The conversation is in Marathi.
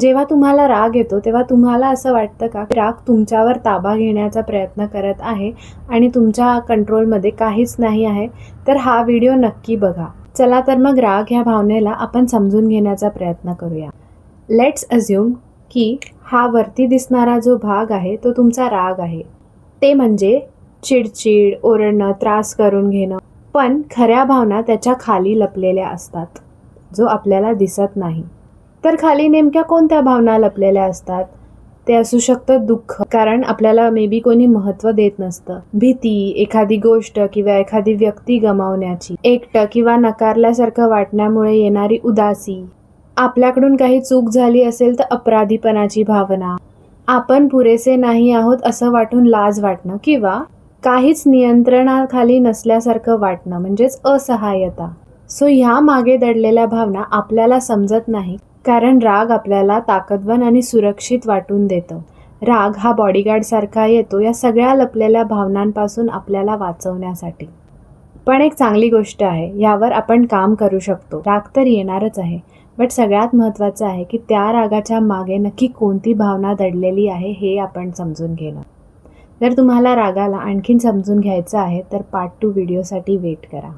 जेव्हा तुम्हाला राग येतो तेव्हा तुम्हाला असं वाटतं का राग तुमच्यावर ताबा घेण्याचा प्रयत्न करत आहे आणि तुमच्या कंट्रोलमध्ये काहीच नाही आहे? तर हा व्हिडिओ नक्की बघा. चला तर मग राग ह्या भावनेला आपण समजून घेण्याचा प्रयत्न करूया. लेट्स अज्युम की हा वरती दिसणारा जो भाग आहे तो तुमचा राग आहे. ते म्हणजे चिडचिड ओरडणं त्रास करून घेणं. पण खऱ्या भावना त्याच्याखाली लपलेल्या असतात जो आपल्याला दिसत नाही. तर खाली नेमक्या कोणत्या भावना लपलेल्या असतात? ते असू शकतं दुःख कारण आपल्याला मे बी कोणी महत्त्व देत नसतं. भीती एखादी गोष्ट किंवा एखादी व्यक्ती गमावण्याची एकटं किंवा नकारल्यासारखं वाटण्यामुळे येणारी उदासी. आपल्याकडून काही चूक झाली असेल तर अपराधीपणाची भावना. आपण पुरेसे नाही आहोत असं वाटून लाज वाटणं किंवा काहीच नियंत्रणाखाली नसल्यासारखं वाटणं म्हणजेच असहाय्यता सो ह्या मागे दडलेल्या भावना आपल्याला समजत नाही कारण राग आपल्याला ताकदवान आणि सुरक्षित वाटून देतं. राग हा बॉडीगार्डसारखा येतो या सगळ्या लपलेल्या भावनांपासून आपल्याला वाचवण्यासाठी. पण एक चांगली गोष्ट आहे यावर आपण काम करू शकतो. राग तर येणारच आहे बट सगळ्यात महत्त्वाचं आहे की त्या रागाच्या मागे नक्की कोणती भावना दडलेली आहे हे आपण समजून घेणं. जर तुम्हाला रागाला आणखीन समजून घ्यायचं आहे तर पार्ट टू व्हिडिओसाठी वेट करा.